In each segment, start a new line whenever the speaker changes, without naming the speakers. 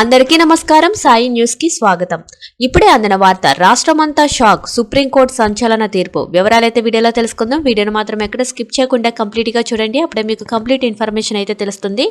అందరికీ నమస్కారం. సాయి న్యూస్కి స్వాగతం. ఇప్పుడే అందిన వార్త రాష్ట్రమంతా షాక్ సుప్రీంకోర్టు సంచలన తీర్పు. వివరాలైతే వీడియోలో తెలుసుకుందాం. వీడియోను మాత్రం ఎక్కడ స్కిప్ చేయకుండా కంప్లీట్గా చూడండి. అప్పుడే మీకు కంప్లీట్ ఇన్ఫర్మేషన్ అయితే తెలుస్తుంది.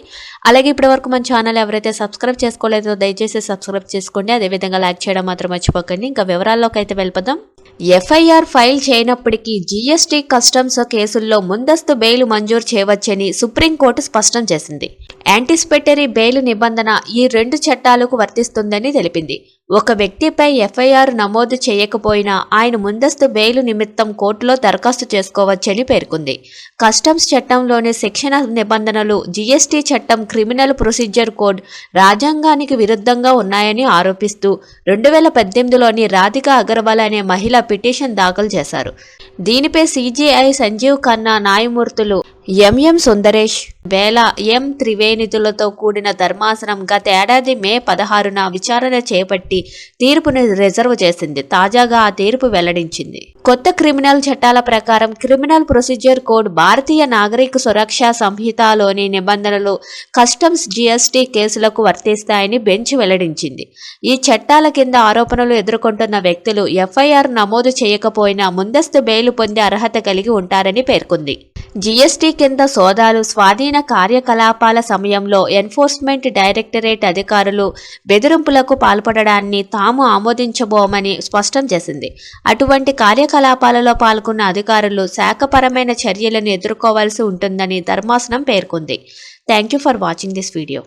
అలాగే ఇప్పటి వరకు మన ఛానల్ ఎవరైతే సబ్స్క్రైబ్ చేసుకోలేదో దయచేసి సబ్స్క్రైబ్ చేసుకోండి. అదేవిధంగా లైక్ చేయడం మాత్రం మర్చిపోకండి. ఇంకా వివరాల్లోకి అయితే వెళ్ళిపోదాం. ఎఫ్ఐఆర్ ఫైల్ చేయనప్పటికీ జీఎస్టీ కస్టమ్స్ కేసుల్లో ముందస్తు బెయిల్ మంజూరు చేయవచ్చని సుప్రీంకోర్టు స్పష్టం చేసింది. యాంటిసిపేటరీ బెయిల్ నిబంధన ఈ రెండు చట్టాలకు వర్తిస్తుందని తెలిపింది. ఒక వ్యక్తిపై ఎఫ్ఐఆర్ నమోదు చేయకపోయినా ఆయన ముందస్తు బెయిల్ నిమిత్తం కోర్టులో దరఖాస్తు చేసుకోవచ్చని పేర్కొంది. కస్టమ్స్ చట్టంలోని శిక్షణ నిబంధనలు జీఎస్టీ చట్టం క్రిమినల్ ప్రొసీజర్ కోడ్ రాజ్యాంగానికి విరుద్ధంగా ఉన్నాయని ఆరోపిస్తూ రెండు వేల పద్దెనిమిదిలోని రాధిక అగర్వాల్ అనే మహిళ పిటిషన్ దాఖలు చేశారు. దీనిపై సీజీఐ సంజీవ్ ఖన్నా న్యాయమూర్తులు ఎంఎం సుందరేష్ వేల ఎం త్రివేణితులతో కూడిన ధర్మాసనం గత ఏడాది మే పదహారున విచారణ చేపట్టి తీర్పును రిజర్వ్ చేసింది. తాజాగా ఆ తీర్పు వెల్లడించింది. కొత్త క్రిమినల్ చట్టాల ప్రకారం criminal procedure code Bharatiya Nagarik Suraksha సంహితలోని నిబంధనలు కస్టమ్స్ జీఎస్టీ కేసులకు వర్తిస్తాయని బెంచ్ వెల్లడించింది. ఈ చట్టాల కింద ఆరోపణలు ఎదుర్కొంటున్న వ్యక్తులు ఎఫ్ఐఆర్ నమోదు చేయకపోయినా ముందస్తు బెయిల్ పొందే అర్హత కలిగి ఉంటారని పేర్కొంది. జీఎస్టీ కింద సోదాలు స్వాధీన కార్యకలాపాల సమయంలో ఎన్ఫోర్స్మెంట్ డైరెక్టరేట్ అధికారులు బెదిరింపులకు పాల్పడడాన్ని తాము ఆమోదించబోమని స్పష్టం చేసింది. అటువంటి కార్యకలాపాలలో పాల్గొన్న అధికారులు శాఖపరమైన చర్యలను ఎదుర్కోవాల్సి ఉంటుందని ధర్మాసనం పేర్కొంది. Thank you for watching this video